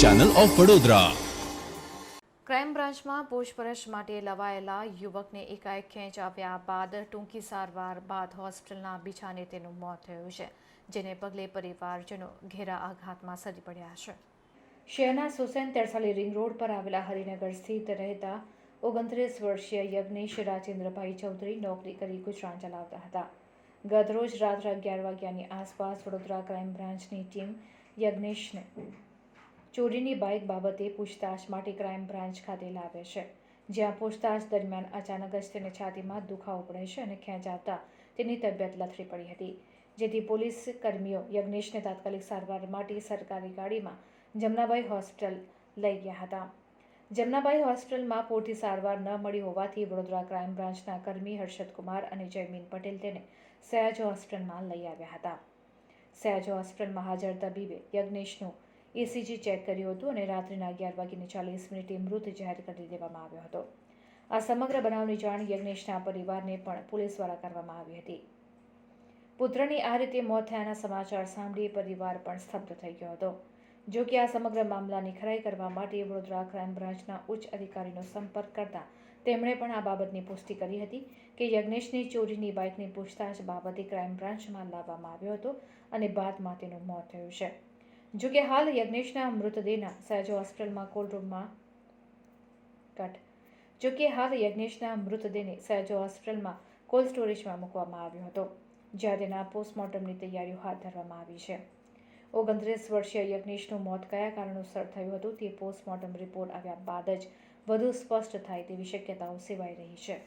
Channel of Vadodara crime બ્રાન્ચમાં પૂછપરછ માટે લવાયેલા યુવકને એકાએક ખેંચ આવ્યા બાદ ટૂંકી સારવાર બાદ હોસ્પિટલના બીજાને તેનું મોત થયું છે જેને પગલે પરિવારજનો ઘેરા આઘાતમાં સરી પડ્યા છે. શહેરના સુસેન તેરસાલી રિંગ રોડ પર આવેલા હરિનગર સ્થિત રહેતા ઓગણત્રીસ વર્ષીય યજ્ઞેશ રાજેન્દ્રભાઈ ચૌધરી નોકરી કરી ગુજરાન ચલાવતા હતા. ગતરોજ રાત્રે અગિયાર વાગ્યાની આસપાસ વડોદરા ક્રાઇમ બ્રાન્ચની ટીમ યજ્ઞેશને. ચોરીની બાઇક બાબતે પૂછતાછ માટે ક્રાઇમ બ્રાન્ચ ખાતે લાવે છે. જ્યાં પૂછતાછ દરમિયાન અચાનક જ તેને છાતીમાં દુખાવો પડે છે અને ખેંચ આવતા તેની તબિયત લથડી પડી હતી. જેથી પોલીસ કર્મીઓ યજ્ઞેશને તાત્કાલિક સારવાર માટે સરકારી ગાડીમાં જમનાબાઈ હોસ્પિટલ લઈ ગયા હતા. જમનાબાઈ હોસ્પિટલમાં પૂરતી સારવાર ન મળી હોવાથી વડોદરા ક્રાઇમ બ્રાન્ચના કર્મી હર્ષદકુમાર અને જયમીન પટેલ તેને સયાજ હોસ્પિટલમાં લઈ આવ્યા હતા. સયાજ હોસ્પિટલમાં હાજર તબીબે યજ્ઞેશનું એસીજી ચેક કર્યું હતું અને રાત્રિના અગિયાર વાગીને ચાલીસ મિનિટે મૃત જાહેર કરી દેવામાં આવ્યો હતો. આ સમગ્ર બનાવની જાણ યજ્ઞેશના પરિવારને પણ પોલીસ દ્વારા કરવામાં આવી હતી. પુત્રની આ રીતે મોત થયાના સમાચાર સાંભળી પરિવાર પણ સ્તબ્ધ થઈ ગયો હતો. જો કે આ સમગ્ર મામલાની ખરાઈ કરવા માટે વડોદરા ક્રાઇમ બ્રાન્ચના ઉચ્ચ અધિકારીનો સંપર્ક કરતા તેમણે પણ આ બાબતની પુષ્ટિ કરી હતી કે યજ્ઞેશની ચોરીની બાઇકની પૂછતાછ બાબતે ક્રાઇમ બ્રાન્ચમાં લાવવામાં આવ્યો હતો અને બાદમાં તેનું મોત થયું છે. જો કે હાલ યજ્ઞેશના મૃતદેહના સહેજો હોસ્પિટલમાં કોલ્ડ રૂમમાં કટ. જો કે હાલ યજ્ઞેશના મૃતદેહને સહેજો હોસ્પિટલમાં કોલ્ડ સ્ટોરેજમાં મૂકવામાં આવ્યો હતો, જ્યાં તેના પોસ્ટમોર્ટમની તૈયારીઓ હાથ ધરવામાં આવી છે. ઓગણત્રીસ વર્ષીય યજ્ઞેશનું મોત કયા કારણોસર થયું હતું તે પોસ્ટમોર્ટમ રિપોર્ટ આવ્યા બાદ જ વધુ સ્પષ્ટ થાય તેવી શક્યતાઓ સેવાઈ રહી છે.